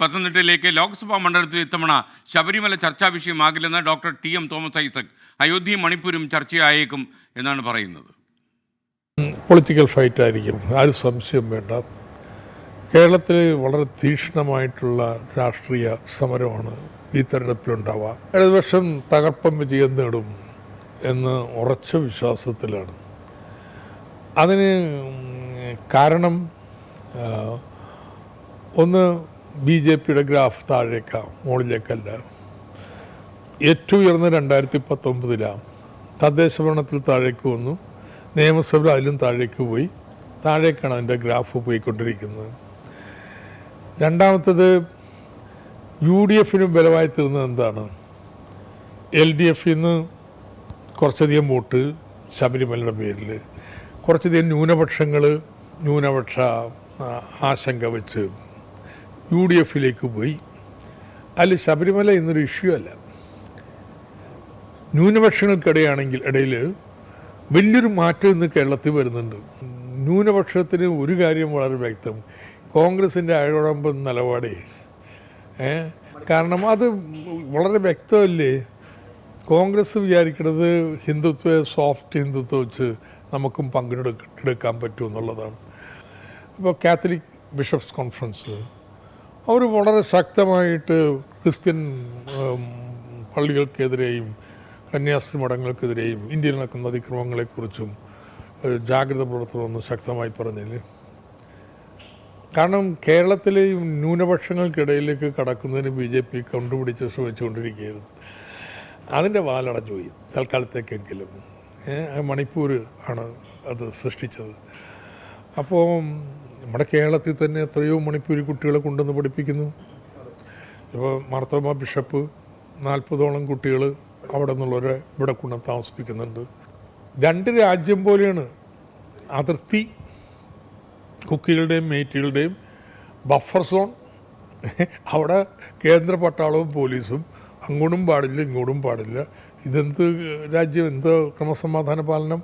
പത്തനംതിട്ടയിലേക്ക് ലോക്സഭാ മണ്ഡലത്തിൽ ഇത്തവണ ശബരിമല ചർച്ചാ വിഷയമാകില്ലെന്ന് doctor T M Thomas Isaac അയോധ്യയും മണിപ്പൂരും ചർച്ചയായേക്കും എന്നാണ് പറയുന്നത്. പൊളിറ്റിക്കൽ ഫൈറ്റ് ആയിരിക്കും. ആരും സംശയം വേണ്ട. കേരളത്തിൽ വളരെ തീക്ഷ്ണമായിട്ടുള്ള രാഷ്ട്രീയ സമരമാണ് ഈ തെരഞ്ഞെടുപ്പിലുണ്ടാവുക. ഇടതുപക്ഷം തകർപ്പം വിജയം നേടും എന്ന് ഉറച്ച വിശ്വാസത്തിലാണ്. അതിന് കാരണം ഒന്ന് ബി ജെ പിയുടെ ഗ്രാഫ് താഴേക്കാം മുകളിലേക്കല്ല. ഏറ്റവും ഉയർന്ന രണ്ടായിരത്തി പത്തൊമ്പതിലാണ് തദ്ദേശ ഭരണത്തിൽ താഴേക്ക് വന്നു. നിയമസഭ അതിലും താഴേക്ക് പോയി. താഴേക്കാണ് അതിന്റെ ഗ്രാഫ് പോയിക്കൊണ്ടിരിക്കുന്നത്. രണ്ടാമത്തത് യു ഡി എഫിന് ബലമായി തീർന്നത് എന്താണ്? എൽ ഡി എഫിൽ നിന്ന് കുറച്ചധികം വോട്ട് ശബരിമലയുടെ പേരിൽ. കുറച്ചധികം ന്യൂനപക്ഷങ്ങൾ ന്യൂനപക്ഷ ആശങ്ക വെച്ച് യു ഡി എഫിലേക്ക് പോയി. അതിൽ ശബരിമല ഇന്നൊരു ഇഷ്യൂ അല്ല. ന്യൂനപക്ഷങ്ങൾക്കിടയാണെങ്കിൽ ഇടയിൽ വലിയൊരു മാറ്റം ഇന്ന് കേരളത്തിൽ വരുന്നുണ്ട്. ന്യൂനപക്ഷത്തിന് ഒരു കാര്യം വളരെ വ്യക്തം. കോൺഗ്രസിന്റെ അഴകുഴമ്പ് നിലപാടേ കാരണം അത് വളരെ വ്യക്തമല്ലേ? കോൺഗ്രസ് വിചാരിക്കുന്നത് ഹിന്ദുത്വ സോഫ്റ്റ് ഹിന്ദുത്വം വെച്ച് നമുക്കും പങ്കെടുക്കാൻ പറ്റുമെന്നുള്ളതാണ് അപ്പോൾ കാത്തലിക് ബിഷപ്സ് കോൺഫറൻസ് അവർ വളരെ ശക്തമായിട്ട് ക്രിസ്ത്യൻ പള്ളികൾക്കെതിരെയും കന്യാസ്ത്രീ മഠങ്ങൾക്കെതിരെയും ഇന്ത്യയിൽ നടക്കുന്ന അതിക്രമങ്ങളെക്കുറിച്ചും ജാഗ്രത പുലർത്തണമെന്ന് ശക്തമായി പറഞ്ഞില്ലേ? കാരണം കേരളത്തിലെയും ന്യൂനപക്ഷങ്ങൾക്കിടയിലേക്ക് കടക്കുന്നതിന് ബി ജെ പി കണ്ടുപിടിച്ച് ശ്രമിച്ചുകൊണ്ടിരിക്കുകയായിരുന്നു. അതിന്റെ വാലടഞ്ഞു പോയി തൽക്കാലത്തേക്കെങ്കിലും. മണിപ്പൂർ ആണ് അത് സൃഷ്ടിച്ചത്. അപ്പോൾ നമ്മുടെ കേരളത്തിൽ തന്നെ എത്രയോ മണിപ്പൂരി കുട്ടികളെ കൊണ്ടുവന്ന് പഠിപ്പിക്കുന്നു. ഇപ്പോൾ മാർത്തോമ ബിഷപ്പ് നാൽപ്പതോളം കുട്ടികൾ അവിടെ നിന്നുള്ളവരെ ഇവിടെ കൊണ്ട് താമസിപ്പിക്കുന്നുണ്ട്. രണ്ട് രാജ്യം പോലെയാണ് അതിർത്തി കുക്കികളുടെയും മേറ്റുകളുടെയും ബഫർ സോൺ. അവിടെ കേന്ദ്ര പട്ടാളവും പോലീസും അങ്ങോട്ടും പാടില്ല ഇങ്ങോട്ടും പാടില്ല. ഇതെന്ത് രാജ്യം? എന്ത് ക്രമസമാധാന പാലനം?